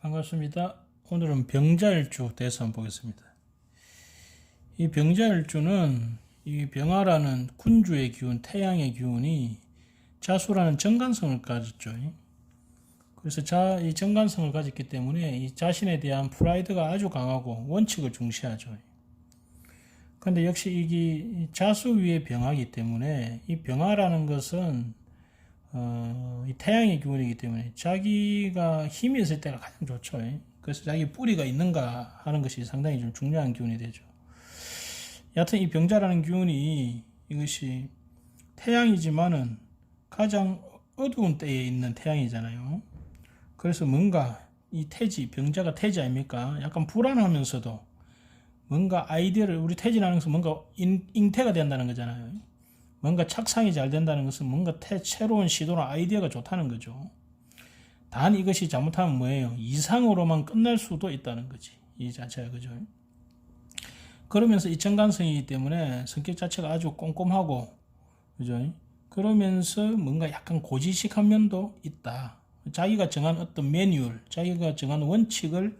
반갑습니다. 오늘은 병자일주 대해서 한번 보겠습니다. 이 병자일주는 이 병화라는 군주의 기운, 태양의 기운이 자수라는 정관성을 가졌죠. 그래서 자, 이 정관성을 가졌기 때문에 이 자신에 대한 프라이드가 아주 강하고 원칙을 중시하죠. 근데 역시 이게 자수 위의 병화이기 때문에 이 병화라는 것은 어, 이 태양의 기운이기 때문에 자기가 힘이 있을 때가 가장 좋죠. 그래서 자기 뿌리가 있는가 하는 것이 상당히 좀 중요한 기운이 되죠. 여하튼 이 병자라는 기운이 이것이 태양이지만은 가장 어두운 때에 있는 태양이잖아요. 그래서 뭔가 이 태지, 병자가 태지 아닙니까? 약간 불안하면서도 뭔가 아이디어를 우리 태진하면서 뭔가 인, 잉태가 된다는 거잖아요. 뭔가 착상이 잘 된다는 것은 뭔가 태, 새로운 시도나 아이디어가 좋다는 거죠. 단 이것이 잘못하면 뭐예요? 이상으로만 끝날 수도 있다는 거지. 이 자체가 그죠. 그러면서 이 정관성이기 때문에 성격 자체가 아주 꼼꼼하고 그죠. 그러면서 뭔가 약간 고지식한 면도 있다. 자기가 정한 어떤 매뉴얼, 자기가 정한 원칙을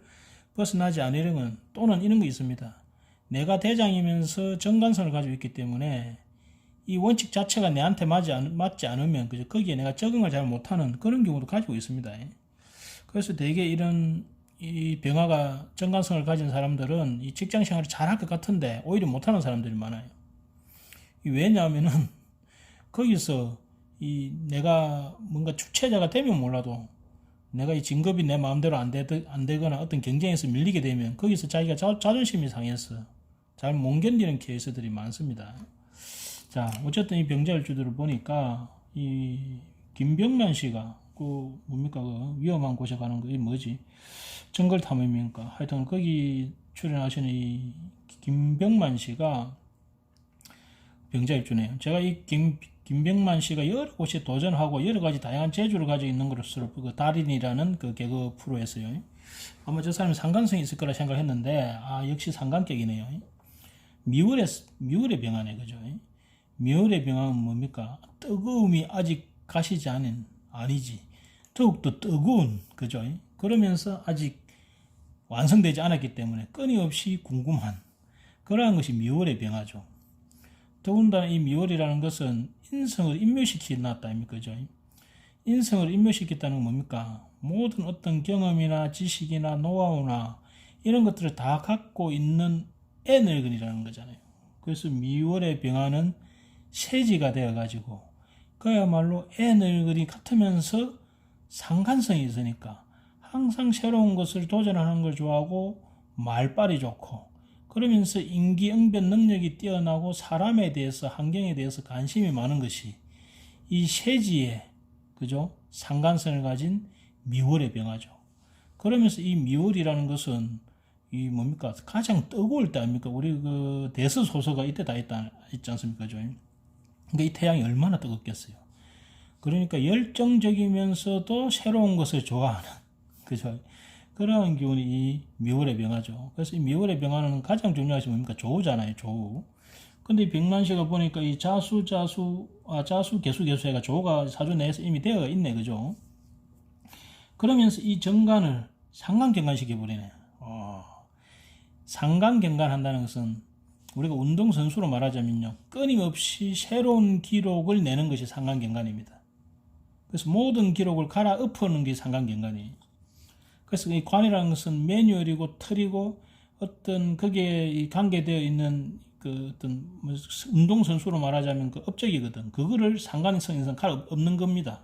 벗어나지 않으려면 또는 이런 거 있습니다. 내가 대장이면서 정관성을 가지고 있기 때문에 이 원칙 자체가 내한테 맞지, 않, 맞지 않으면 그죠 거기에 내가 적응을 잘 못하는 그런 경우도 가지고 있습니다. 그래서 대개 이런 이 병화가 정관성을 가진 사람들은 이 직장 생활을 잘 할 것 같은데 오히려 못하는 사람들이 많아요. 왜냐하면은 거기서 이 내가 뭔가 주체자가 되면 몰라도 내가 이 진급이 내 마음대로 안, 되, 안 되거나 어떤 경쟁에서 밀리게 되면 거기서 자기가 자, 자존심이 상해서 잘 못 견디는 케이스들이 많습니다. 자, 어쨌든 이 병자일주들을 보니까 이 김병만 씨가 그 뭡니까 그 위험한 곳에 가는 거이 뭐지 정글 탐험입니까? 하여튼 거기 출연하시는 이 김병만 씨가 병자일주네요. 제가 이 김, 김병만 씨가 여러 곳에 도전하고 여러 가지 다양한 재주를 가지고 있는 것으로 그 달인이라는 그 개그 프로에서요. 아마 저 사람이 상관성이 있을 거라 생각했는데 아 역시 상관격이네요. 미월의 미월의 병화네 그죠? 미월의 병화는 뭡니까? 뜨거움이 아직 가시지 않은 아니지. 더욱더 뜨거운 그죠? 그러면서 아직 완성되지 않았기 때문에 끊임없이 궁금한 그러한 것이 미월의 병화죠. 더군다나 이 미월이라는 것은 인성을 인묘시키 놨다 아닙니까? 그죠? 인성을 인묘시켰다는 건 뭡니까? 모든 어떤 경험이나 지식이나 노하우나 이런 것들을 다 갖고 있는 에너건이라는 거잖아요. 그래서 미월의 병화는 세지가 되어가지고 그야말로 에너건이 같으면서 상관성이 있으니까 항상 새로운 것을 도전하는 걸 좋아하고 말빨이 좋고 그러면서 인기응변 능력이 뛰어나고 사람에 대해서 환경에 대해서 관심이 많은 것이 이 세지의 그죠 상관성을 가진 미월의 병화죠. 그러면서 이 미월이라는 것은 이 뭡니까 가장 뜨거울 때 아닙니까? 우리 그 대서 소서가 이때 다 있다 있지 않습니까? 그 죠? 그러니까 이 태양이 얼마나 뜨겁겠어요. 그러니까 열정적이면서도 새로운 것을 좋아하는 그죠? 그러한 기운이 이 미월의 병화죠. 그래서 이 미월의 병화는 가장 중요한 것이 뭡니까? 조우잖아요, 조우. 근데 이 백만시가 보니까 이 자수, 자수, 아, 자수, 개수, 개수해가 조우가 사주 내에서 이미 되어 있네, 그죠? 그러면서 이 정관을 상관경관시켜버리네. 어. 상관경관 한다는 것은 우리가 운동선수로 말하자면요. 끊임없이 새로운 기록을 내는 것이 상관경관입니다. 그래서 모든 기록을 갈아 엎어놓는 게 상관경관이에요. 그래서 이 관이라는 것은 매뉴얼이고 틀이고 어떤 거기에 관계되어 있는 그 어떤 뭐 운동선수로 말하자면 그 업적이거든. 그거를 상관성에서 갈아 엎는 겁니다.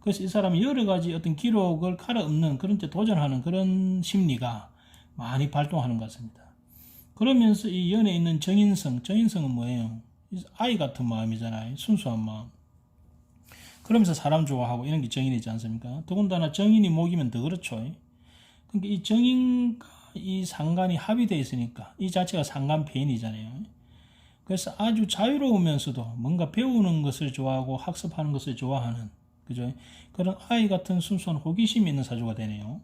그래서 이 사람이 여러 가지 어떤 기록을 갈아 엎는 그런 데 도전하는 그런 심리가 많이 발동하는 것 같습니다. 그러면서 이 연에 있는 정인성, 정인성은 뭐예요? 아이 같은 마음이잖아요. 순수한 마음. 그러면서 사람 좋아하고 이런 게 정인이지 않습니까? 더군다나 정인이 목이면 더 그렇죠. 그러니까 이 정인과 이 상관이 합의되어 있으니까 이 자체가 상관폐인이잖아요. 그래서 아주 자유로우면서도 뭔가 배우는 것을 좋아하고 학습하는 것을 좋아하는 그죠? 그런 아이 같은 순수한 호기심이 있는 사주가 되네요.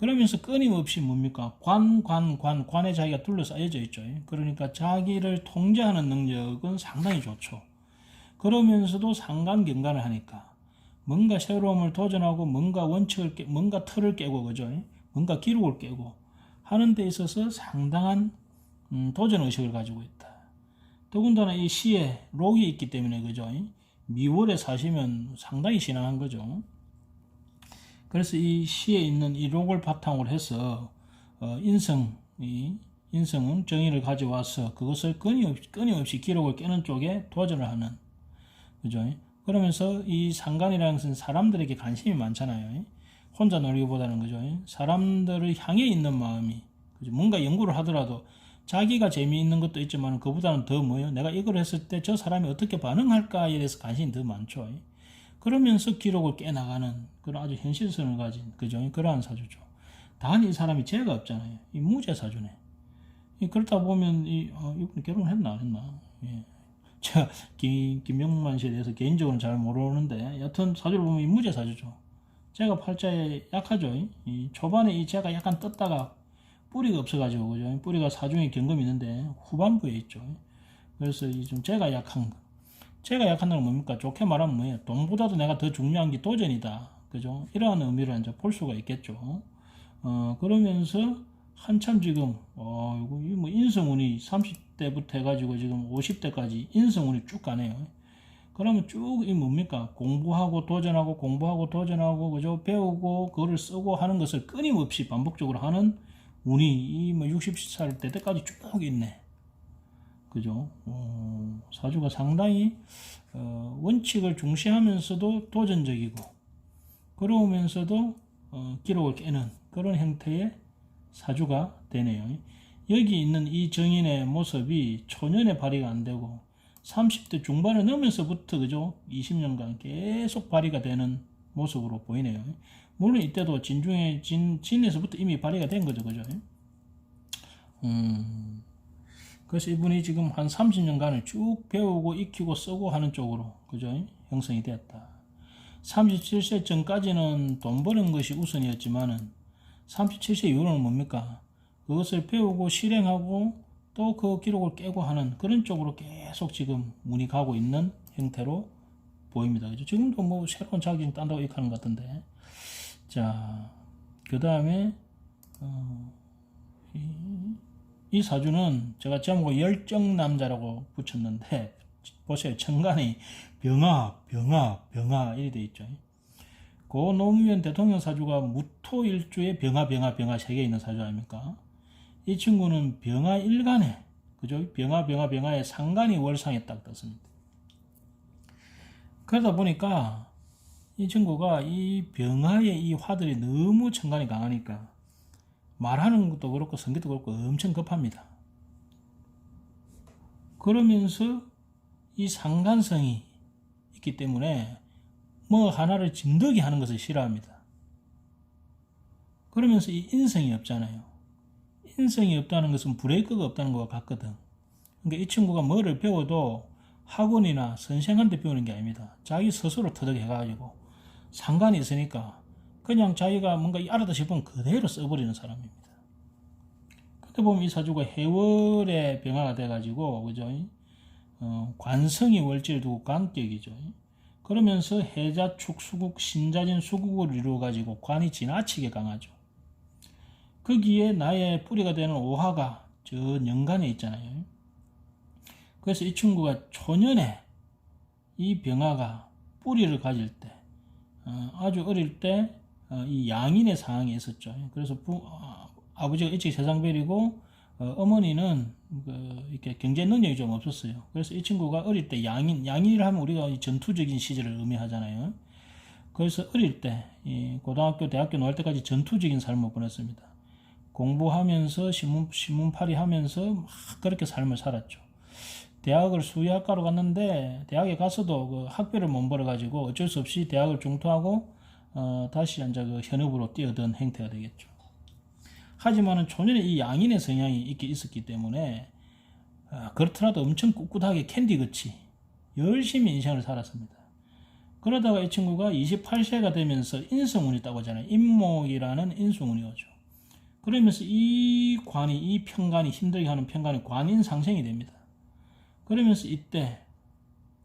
그러면서 끊임없이 뭡니까? 관, 관, 관, 관에 자기가 둘러싸여져 있죠. 그러니까 자기를 통제하는 능력은 상당히 좋죠. 그러면서도 상관 경관을 하니까 뭔가 새로움을 도전하고 뭔가 원칙을 깨, 뭔가 틀을 깨고 그죠? 뭔가 기록을 깨고 하는 데 있어서 상당한 음, 도전 의식을 가지고 있다. 더군다나 이 시에 록이 있기 때문에 그죠? 미월에 사시면 상당히 신앙한 거죠. 그래서 이 시에 있는 이 록을 바탕으로 해서 어, 인성이 인성은 정의를 가져와서 그것을 끊임없이, 끊임없이 기록을 깨는 쪽에 도전을 하는 그죠? 그러면서 이 상관이라는 것은 사람들에게 관심이 많잖아요. 혼자 놀기보다는 그죠? 사람들을 향해 있는 마음이 그죠? 뭔가 연구를 하더라도 자기가 재미있는 것도 있지만 그보다는 더 뭐예요? 내가 이걸 했을 때 저 사람이 어떻게 반응할까에 대해서 관심이 더 많죠. 그러면서 기록을 깨나가는 그런 아주 현실성을 가진 그죠? 그러한 사주죠. 단 이 사람이 죄가 없잖아요. 이 무죄 사주네. 이 그렇다 보면 이 어, 이분 결혼했나 안 했나? 예. 제가 김, 김명만 씨에 대해서 개인적으로는 잘 모르는데 여튼 사주를 보면 이 무죄 사주죠. 제가 팔자에 약하죠. 이 초반에 이 제가 약간 떴다가 뿌리가 없어가지고 그죠? 뿌리가 사중에 경금이 있는데 후반부에 있죠. 그래서 이 좀 제가 약한 거. 제가 약한 건 뭡니까? 좋게 말하면 뭐예요? 돈보다도 내가 더 중요한 게 도전이다. 그죠? 이러한 의미로 이제 볼 수가 있겠죠. 어, 그러면서 한참 지금, 어, 이거, 이거 뭐 인성운이 30대부터 해가지고 지금 50대까지 인성운이 쭉 가네요. 그러면 쭉 이 뭡니까? 공부하고 도전하고 공부하고 도전하고 그죠? 배우고 그거를 쓰고 하는 것을 끊임없이 반복적으로 하는 운이 이 뭐 60살 때 때까지 쭉 있네. 그죠? 어, 사주가 상당히 어, 원칙을 중시하면서도 도전적이고 그러면서도 어, 기록을 깨는 그런 형태의 사주가 되네요. 여기 있는 이 정인의 모습이 초년에 발휘가 안 되고 30대 중반을 넘으면서부터 그죠? 20년간 계속 발휘가 되는 모습으로 보이네요. 물론 이때도 진중에 진 진에서부터 이미 발휘가 된 거죠, 그죠? 음. 그래서 이분이 지금 한 30년간을 쭉 배우고 익히고 쓰고 하는 쪽으로 그죠? 형성이 되었다. 37세 전까지는 돈 버는 것이 우선이었지만은 37세 이후로는 뭡니까? 그것을 배우고 실행하고 또 그 기록을 깨고 하는 그런 쪽으로 계속 지금 문이 가고 있는 형태로 보입니다. 그죠? 지금도 뭐 새로운 자격증 딴다고 이렇게 하는 것 같은데. 자, 그 다음에, 어, 이, 이 사주는 제가 제목을 열정남자라고 붙였는데, 보세요. 천간이 병아, 병아, 병아, 이렇게 돼 있죠. 고 노무현 대통령 사주가 무토일주에 병아, 병아, 병아 세개 있는 사주 아닙니까? 이 친구는 병아 일간에, 그죠? 병아, 병아, 병아에 상간이 월상에 딱 떴습니다. 그러다 보니까 이 친구가 이 병아의 이 화들이 너무 천간이 강하니까 말하는 것도 그렇고 성격도 그렇고 엄청 급합니다. 그러면서 이 상간성이 있기 때문에 뭐 하나를 진덕이 하는 것을 싫어합니다. 그러면서 이 인성이 없잖아요. 인성이 없다는 것은 브레이크가 없다는 것과 같거든. 그러니까 이 친구가 뭐를 배워도 학원이나 선생한테 배우는 게 아닙니다. 자기 스스로 터득해가지고 상관이 있으니까 그냥 자기가 뭔가 알았다 싶으면 그대로 써버리는 사람입니다. 그때 보면 이 사주가 해월의 병화가 돼가지고 그죠? 어, 관성이 월지를 두고 관격이죠. 그러면서 해자축 수국 신자진 수국을 이루어 가지고 관이 지나치게 강하죠. 거기에 나의 뿌리가 되는 오화가 저 연간에 있잖아요. 그래서 이 친구가 초년에 이 병화가 뿌리를 가질 때 어, 아주 어릴 때 이 어, 양인의 상황이 있었죠. 그래서 부, 아, 버지가 일찍 세상 베리고 어, 머니는 그 이렇게 경제 능력이 좀 없었어요. 그래서 이 친구가 어릴 때 양인, 양인이라 하면 우리가 전투적인 시절을 의미하잖아요. 그래서 어릴 때, 고등학교, 대학교 나올 때까지 전투적인 삶을 보냈습니다. 공부하면서 신문, 신문팔이 하면서 막 그렇게 삶을 살았죠. 대학을 수의학과로 갔는데 대학에 가서도 그 학비를 못 벌어 가지고 어쩔 수 없이 대학을 중퇴하고 어, 다시 이제 그 현업으로 뛰어든 행태가 되겠죠. 하지만은 초년에 이 양인의 성향이 있기 있었기 때문에 어, 그렇더라도 엄청 꿋꿋하게 캔디같이 열심히 인생을 살았습니다. 그러다가 이 친구가 28세가 되면서 인성운이 있다고 하잖아요. 인목이라는 인성운이 오죠. 그러면서 이 관이, 이 편관이 힘들게 하는 편관이 관인 상생이 됩니다. 그러면서 이때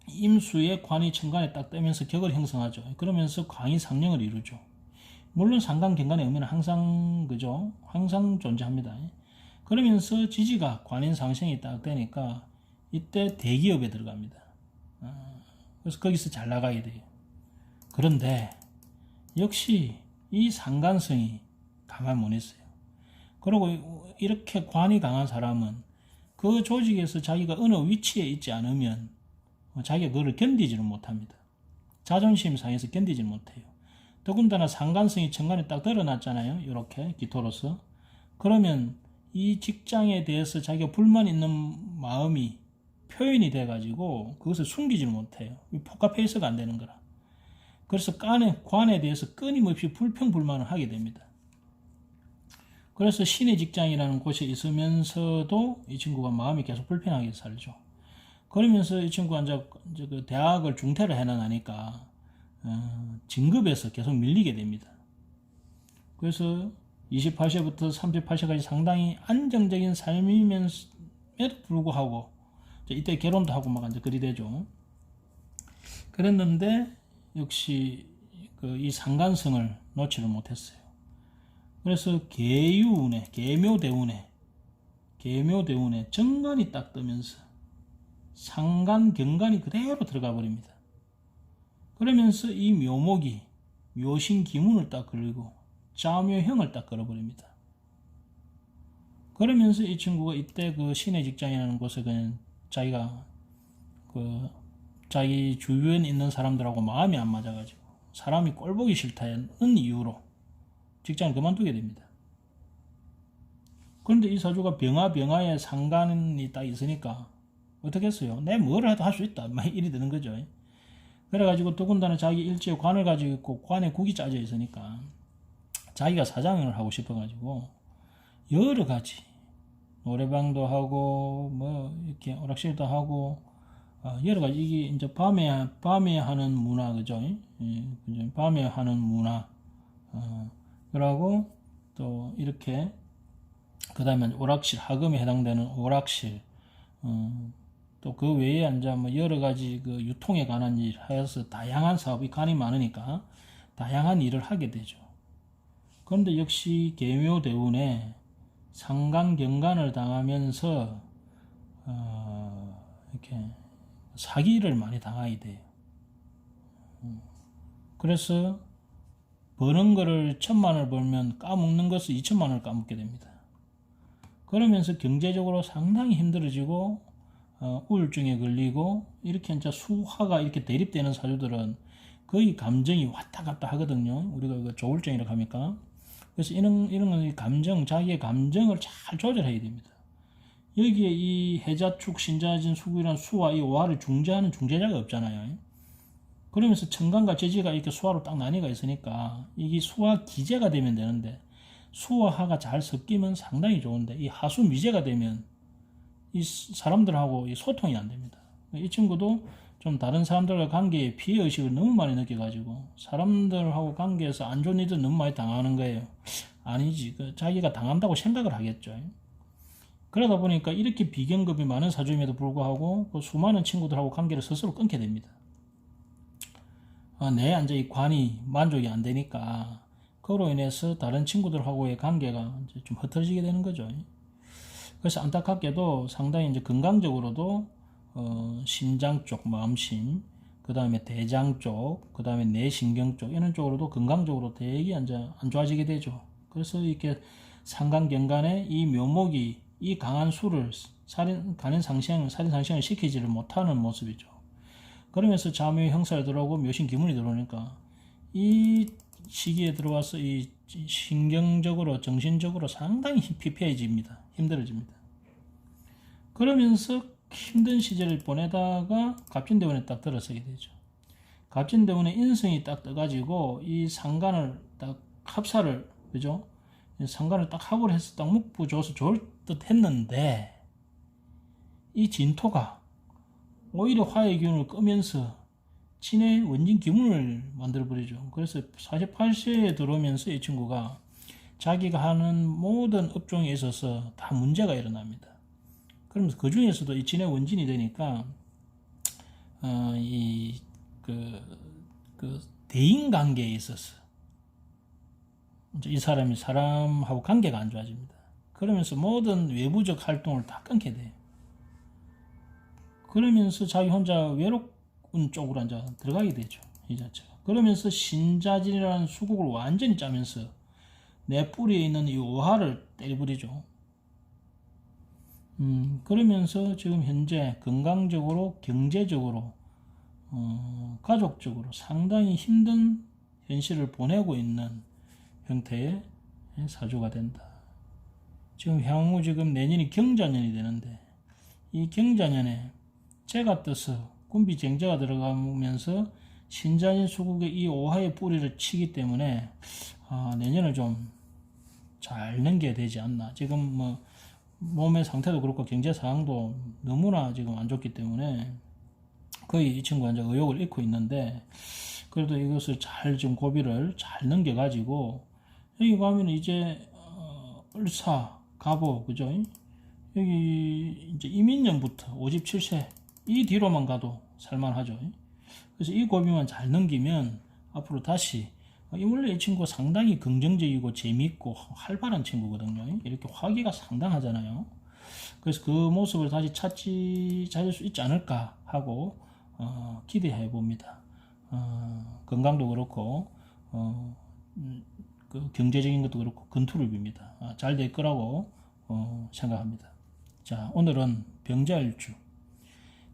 임수의 관이 천간에 딱 뜨면서 격을 형성하죠. 그러면서 광이 상령을 이루죠. 물론 상간 경간의 의미는 항상 그죠? 항상 존재합니다. 그러면서 지지가 관인 상생이 딱 되니까 이때 대기업에 들어갑니다. 아, 그래서 거기서 잘 나가야 돼요. 그런데 역시 이 가만 못 있어요. 그리고 이렇게 관이 강한 사람은 그 조직에서 자기가 어느 위치에 있지 않으면 자기가 그걸 견디지를 못합니다. 자존심 상해서 견디지를 못해요. 더군다나 상관성이 천간에 딱 드러났잖아요. 이렇게 기토로서. 그러면 이 직장에 대해서 자기가 불만 있는 마음이 표현이 돼가지고 그것을 숨기지 못해요. 포카페이스가 안 되는 거라. 그래서 관에, 관에 대해서 끊임없이 불평불만을 하게 됩니다. 그래서 신의 직장이라는 곳에 있으면서도 이 친구가 마음이 계속 불편하게 살죠. 그러면서 이 친구가 이제, 그 대학을 중퇴를 해나가니까 어, 진급에서 계속 밀리게 됩니다. 그래서 28세부터 38세까지 상당히 안정적인 삶임에도 불구하고 이때 결혼도 하고 막 이제 그리 되죠. 그랬는데 역시 그 이 상관성을 놓지를 못했어요. 그래서 계유운에 계묘대운에 계묘대운에 정관이 딱 뜨면서 상간 경관이 그대로 들어가 버립니다. 그러면서 이 묘목이 묘신 기문을 딱 걸고 자묘형을 딱 걸어버립니다. 그러면서 이 친구가 이때 그 신의 직장이라는 곳에 그냥 자기가 그 자기 주변에 있는 사람들하고 마음이 안 맞아가지고 사람이 꼴보기 싫다는 이유로 직장을 그만두게 됩니다. 그런데 이 사주가 병화 병화에 상관이 딱 있으니까 어떻게 했어요? 내뭘 해도 할 수 있다. 막 이리 되는 거죠. 그래가지고 더군다나 자기 일지에 관을 가지고 있고 관에 국이 짜져 있으니까 자기가 사장을 하고 싶어가지고 여러 가지 노래방도 하고 뭐 이렇게 오락실도 하고 어, 여러 가지 이게 이제 밤에 밤에 하는 문화 그죠? 밤에 하는 문화 어, 그러고 또 이렇게 그 다음에 오락실 학음에 해당되는 오락실 어, 또 그 외에 이제 뭐 여러 가지 그 유통에 관한 일 하여서 다양한 사업이 간이 많으니까 다양한 일을 하게 되죠. 그런데 역시 계묘대운에 상강경간을 당하면서 어, 이렇게 사기를 많이 당하게 돼요. 음. 그래서 버는 거를 천만을 벌면 까먹는 것을 이천만 원을 까먹게 됩니다. 그러면서 경제적으로 상당히 힘들어지고 어, 우울증에 걸리고 이렇게 이제 수화가 이렇게 대립되는 사주들은 거의 감정이 왔다 갔다 하거든요. 우리가 그 조울증이라고 합니까? 그래서 이런 이런 건 감정 자기의 감정을 잘 조절해야 됩니다. 여기에 이 해자축 신자진 수구이란 수와 이 오화를 중재하는 중재자가 없잖아요. 그러면서 천간과 제지가 이렇게 수화로 딱 나뉘가 있으니까 이게 수화 기재가 되면 되는데 수와 하가 잘 섞이면 상당히 좋은데 이 하수 미제가 되면 이 사람들하고 이 소통이 안 됩니다. 이 친구도 좀 다른 사람들과 관계에 피해 의식을 너무 많이 느껴가지고 사람들하고 관계에서 안 좋은 일들 너무 많이 당하는 거예요. 아니지, 그 자기가 당한다고 생각을 하겠죠. 그러다 보니까 이렇게 비경급이 많은 사주임에도 불구하고 그 수많은 친구들하고 관계를 스스로 끊게 됩니다. 아, 내 앉아 이 관이 만족이 안 되니까 그로 인해서 다른 친구들하고의 관계가 좀 흐트러지게 되는 거죠. 그래서 안타깝게도 상당히 이제 건강적으로도 어, 심장 쪽, 마음심, 그 다음에 대장 쪽, 그 다음에 뇌신경 쪽 이런 쪽으로도 건강적으로 되게 이제 안 좋아지게 되죠. 그래서 이렇게 상간경간에 이 묘목이 이 강한 수를 살인, 간인 상생, 살인 상생을 시키지를 못하는 모습이죠. 그러면서 자묘 형사에 들어오고 묘신 기문이 들어오니까 이 시기에 들어와서 이 신경적으로 정신적으로 상당히 피폐해집니다. 힘들어집니다. 그러면서 힘든 시절을 보내다가 갑진대원에 딱 들어서게 되죠. 갑진대원에 인성이 딱 떠가지고 이 상관을 딱 합사를 그죠? 상관을 딱 합을 해서 딱 묵부 줘서 좋을 듯 했는데 이 진토가 오히려 화의 기운을 끄면서 친의 원진 기문을 만들어 버리죠. 그래서 48세에 들어오면서 이 친구가 자기가 하는 모든 업종에 있어서 다 문제가 일어납니다. 그러면서 그 중에서도 이 진의 원진이 되니까 어, 이, 그, 그, 대인 관계에 있어서, 이제 이 사람이 사람하고 관계가 안 좋아집니다. 그러면서 모든 외부적 활동을 다 끊게 돼요. 그러면서 자기 혼자 외로운 쪽으로 이제 들어가게 되죠. 이 자체가. 그러면서 신자진이라는 수국을 완전히 짜면서 내 뿌리에 있는 이 오화를 때려버리죠. 음, 그러면서 지금 현재 건강적으로, 경제적으로, 어, 가족적으로 상당히 힘든 현실을 보내고 있는 형태의 사주가 된다. 지금 향후 지금 내년이 경자년이 되는데 이 경자년에 제가 떠서 군비쟁자가 들어가면서 신자진 수국의 이 오화의 뿌리를 치기 때문에 아, 내년을 좀 잘 넘겨야 되지 않나. 지금 뭐 몸의 상태도 그렇고 경제 상황도 너무나 지금 안 좋기 때문에 거의 이 친구가 이제 의욕을 잃고 있는데 그래도 이것을 잘 좀 고비를 잘 넘겨가지고 여기 가면 이제 어, 을사 가보 그죠? 여기 이제 이민년부터 57세 이 뒤로만 가도 살만하죠. 그래서 이 고비만 잘 넘기면 앞으로 다시 이 원래 이 친구 상당히 긍정적이고 재미있고 활발한 친구거든요. 이렇게 화기가 상당하잖아요. 그래서 그 모습을 다시 찾지 찾을 수 있지 않을까 하고 어, 기대해 봅니다. 어, 건강도 그렇고 어, 음, 그 경제적인 것도 그렇고 근투를 빕니다. 아, 잘될 거라고 어, 생각합니다. 자 오늘은 병자일주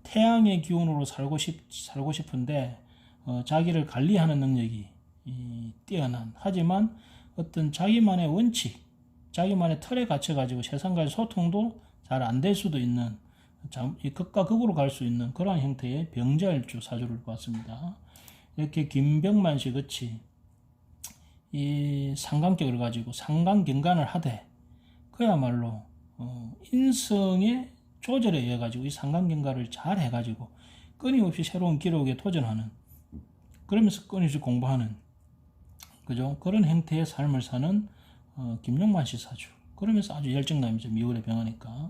태양의 기운으로 살고 싶 살고 싶은데 어, 자기를 관리하는 능력이 이, 뛰어난 하지만 어떤 자기만의 원칙, 자기만의 틀에 갇혀 가지고 세상과의 소통도 잘 안 될 수도 있는 참, 이 극과 극으로 갈 수 있는 그러한 형태의 병자일주 사주를 봤습니다. 이렇게 김병만 씨 같이 이 상관격을 가지고 상관경관을 하되 그야말로 어, 인성의 조절에 의해 가지고 이 상관경관을 잘 해가지고 끊임없이 새로운 기록에 도전하는 그러면서 끊임없이 공부하는 그죠? 그런 형태의 삶을 사는 어, 김용만 씨 사주. 그러면서 아주 열정남이죠 미월에 병하니까.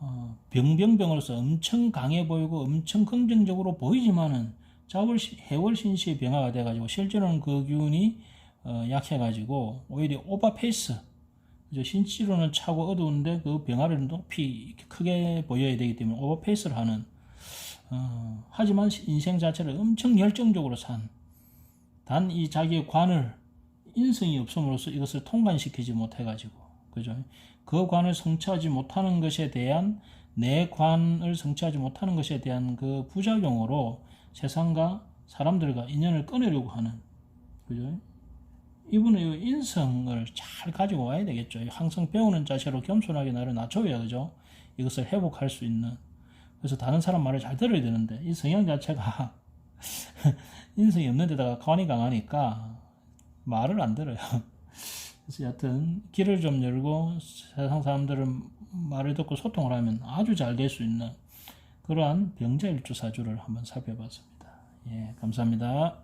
어, 병병병으로서 엄청 강해 보이고 엄청 긍정적으로 보이지만은 자월 해월 신시의 병화가 돼가지고 실제로는 그 기운이 어, 약해가지고 오히려 오버페이스? 신치로는 차고 어두운데 그 병화를 높이 크게 보여야 되기 때문에 오버페이스를 하는 어, 하지만 인생 자체를 엄청 열정적으로 산 단 이 자기의 관을 인성이 없음으로써 이것을 통관시키지 못해가지고 그죠? 그 관을 성취하지 못하는 것에 대한 내 관을 성취하지 못하는 것에 대한 그 부작용으로 세상과 사람들과 인연을 끊으려고 하는 그죠? 이분은 이 인성을 잘 가지고 와야 되겠죠. 항상 배우는 자세로 겸손하게 나를 낮춰야 그죠? 이것을 회복할 수 있는. 그래서 다른 사람 말을 잘 들어야 되는데 이 성향 자체가 인성이 없는 데다가 관이 강하니까 말을 안 들어요. 그래서 여하튼 길을 좀 열고 세상 사람들은 말을 듣고 소통을 하면 아주 잘 될 수 있는 그러한 병자일주 사주를 한번 살펴봤습니다. 예, 감사합니다.